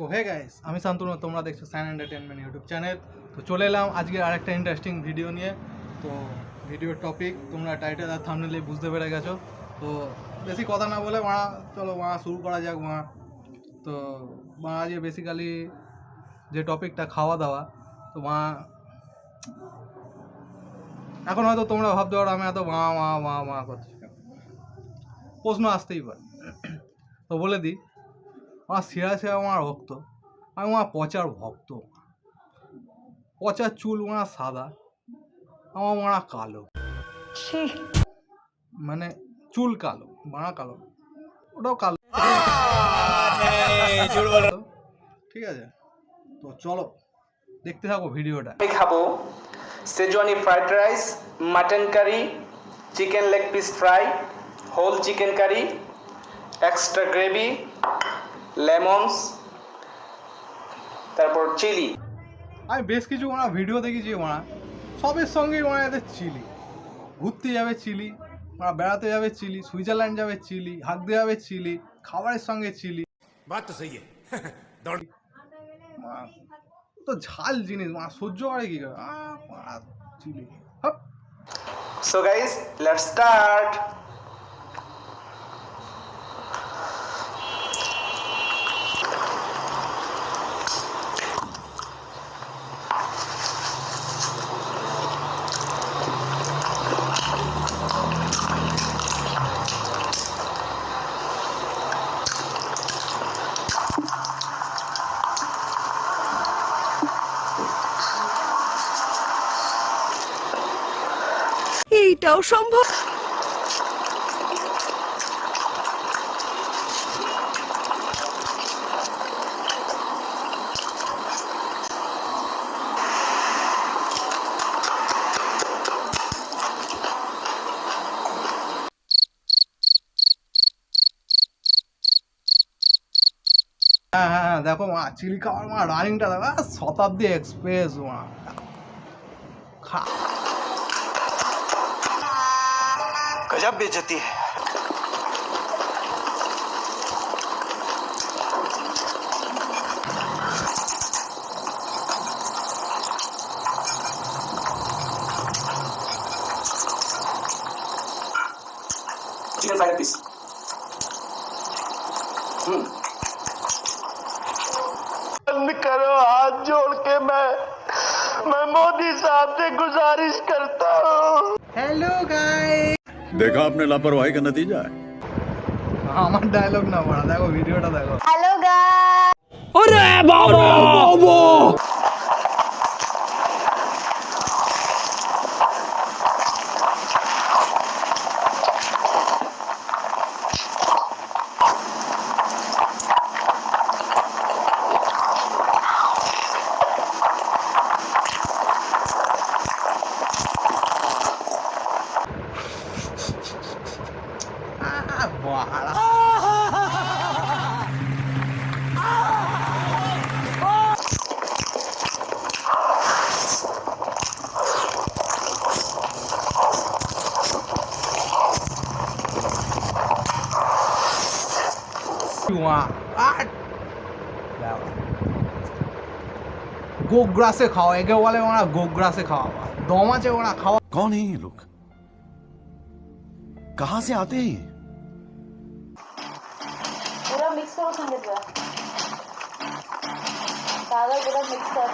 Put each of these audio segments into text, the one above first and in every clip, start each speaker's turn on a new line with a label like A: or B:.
A: So hey guys আমি শান্তনু, তোমরা দেখছ সাইন এন্টারটেনমেন্ট ইউটিউব চ্যানেল তো চলে এলাম আজকে আরেকটা ইন্টারেস্টিং ভিডিও নিয়ে। তো ভিডিওর টপিক তোমরা টাইটেল আর থামনেলে বুঝতে পেরে গেছো। তো বেশি কথা না বলে মা চলো মা শুরু করা যাক মা তো মা আজকে বেসিক্যালি যে টপিকটা খাওয়া দাওয়া, তো মা এখন হয়তো তোমরা ভাবতে পারো আমি এত মা মা মা মা করছি প্রশ্ন আসতেই পারে। তো বলে দিই আমার সেরা সেরা আমার ভক্ত আমি আমার পচার ভক্ত পচার চুল মারা সাদা আমার মারা কালো। মানে চুল কালো মারা কালো। ওটাও কালো। ঠিক আছে? তো চলো দেখতে থাকো ভিডিওটা।
B: আমি খাব schezwan fried rice mutton curry chicken leg piece fry whole chicken curry extra gravy lemons তারপর চিলি।
A: আমি বেশ কিছু ওনা ভিডিও দেখেছি ওনা সবের সঙ্গে ওনা এদের চিলি। ঘুরতে যাবে চিলি ওরা বেড়াতে যাবে চিলি সুইজারল্যান্ড যাবে চিলি হাঁকতে যাবে চিলি খাবারের সঙ্গে চিলি। তো ঝাল জিনিস মা সহ্য করে কি করে? Chilli.
B: So guys let's start
C: এইটাও সম্ভব?
A: হ্যাঁ হ্যাঁ হ্যাঁ, দেখো মা চিলি খাওয়ার মা রানিংটা দেখো শতাব্দী এক্সপ্রেস মা।
D: गजब बेचती है। बंद करो हाथ जोड़ के मैं मैं मोदी साहब से गुजारिश करता हूँ।
A: हेलो गाइस
E: देखा आपने लापरवाही का नतीजा है
A: আমার ডায়লগ না পড়া দেখো ভিডিওটা দেখো
C: হ্যালো গাই
A: আহ, বাড়া ওয়া, আট! বাবা। গোগ্রাসে খাওয়া একে বলে ওরা গোগ্রাসে খাওয়া। দম আছে ওরা খাওয়া
E: কন লোক কাহা সে हैं ये
F: पूरा मिक्स करो संगीत सागर पूरा मिक्स कर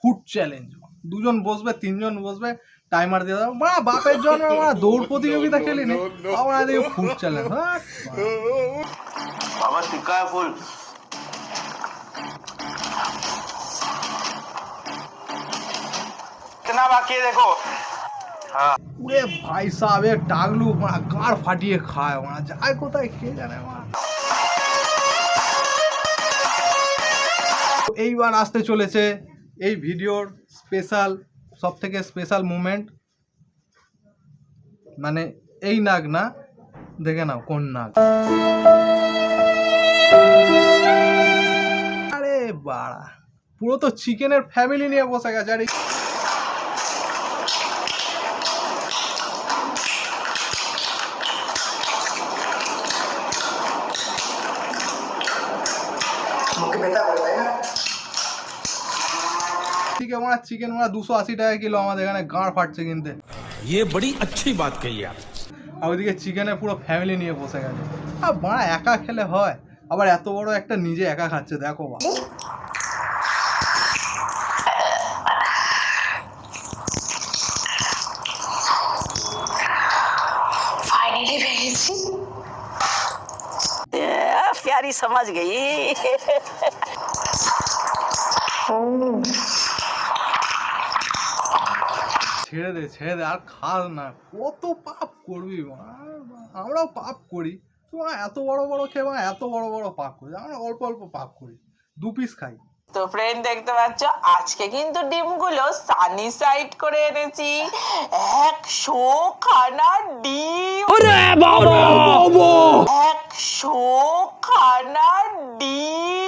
A: ফুড চ্যালেঞ্জ দুজন বসবে তিনজন বসবে টাইমার দিয়ে দাও মা বাপের জন্য আমরা দৌড় প্রতিযোগিতা খেলি নি আমরা দেখি ফুড চ্যালেঞ্জ
D: बाबा टिक्का है फुल
B: कितना बाकी है देखो
A: পুরে ভাই সাহেব এ টাগলু মা গাঁড় ফাটিয়ে খায় মা যায় কোথায় খেয়ে জানে মা এইবার আসতে চলেছে এই ভিডিওর স্পেশাল সব থেকে স্পেশাল মুমেন্ট। মানে এই নাগ না, দেখে নাও কোন নাগ। আরে বাড়া, পুরো তো চিকেনের ফ্যামিলি নিয়ে বসে গেছে। আরে চিকেন মারা চিকেন মারা দুশো আশি টাকা কিলো আমাদের এখানে গাঁড় ফাটছে কিনতে
G: ये बड़ी अच्छी बात कही आप
A: আর ওইদিকে চিকেনে পুরো ফ্যামিলি নিয়ে বসে গেছে আর মারা একা খেলে হয় আবার এত বড় একটা নিজে একা খাচ্ছে দেখো বা
F: ফাইনালি পেয়েছি
C: प्यारी समझ गई
A: ছেড়ে দে ছেড়ে দে আর খাস না। কত পাপ করবি মা? আমরাও পাপ করি। তোমরা এত বড় বড় খেয়ে মা এত বড় বড় পাপ করি। আমরা অল্প অল্প পাপ করি। দু পিস খাই।
H: তো ফ্রেন্ড দেখতে পাচ্ছ আজকে কিন্তু ডিমগুলো সানি সাইড করে এনেছি। একশো খানা ডিম। একশো খানা ডিম।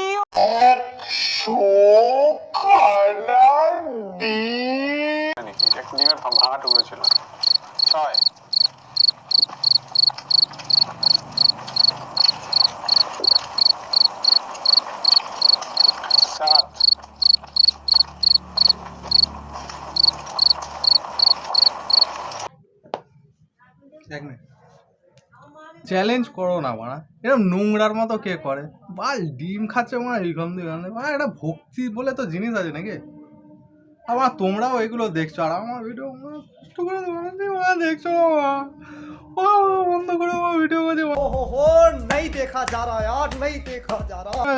B: ডিমের ভাঙা টুকরো ছিল ছয়। সাত।
A: চ্যালেঞ্জ করো না, মারা। এরকম নোংরার মতো কে করে? বাল ডিম খাচ্ছে মারা এইখান দিয়ে। এখান দিয়ে। একটা ভক্তি বলে তো জিনিস আছে নাকি? আবার তোমরাও এগুলো দেখছ। আর আমার ভিডিও কষ্ট করে দেখছ। ও বন্ধ করে আমার ভিডিও করছে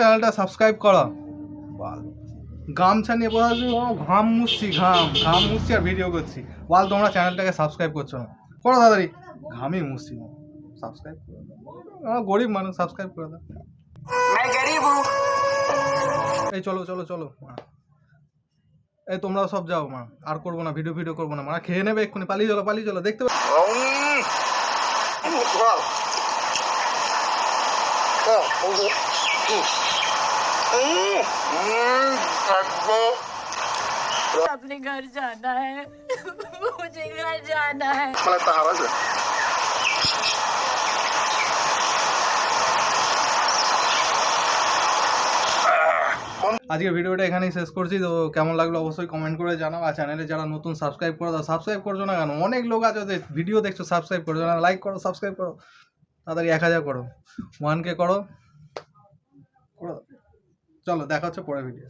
A: চ্যানেলটা সাবস্ক্রাইব করো। বাল গামছা নিয়ে বসে আছি, ও ঘাম মুছছি ঘাম ঘাম মুছছি আর ভিডিও করছি। বল তোমরা চ্যানেলটাকে সাবস্ক্রাইব করছ না। করো তাড়াতাড়ি। ঘামই মুছছি সাবস্ক্রাইব করে দাও গরিব মানুষ সাবস্ক্রাইব করে দাও। এই চলো চলো চলো। এই তোমরাও সব যাও মা আর করবো না ভিডিও ভিডিও করবো না মা খেয়ে নেবে এক্ষুনি পালিয়ে চলো পালিয়ে চলো দেখতে পা-
F: अपने घर जाना है मुझे घर जाना है
A: আজকে ভিডিওটা এখানেই শেষ করছি। তো কেমন লাগল অবশ্যই কমেন্ট করে জানাও। আর চ্যানেলে যারা নতুন সাবস্ক্রাইব করো সাবস্ক্রাইব করছ না কেন? অনেক লোক আছে ভিডিও দেখছ সাবস্ক্রাইব করছ না। লাইক করো সাবস্ক্রাইব করো। তাড়াতাড়ি এক হাজার করো। ওয়ান কে করে। চলো, দেখা হচ্ছে পরে ভিডিও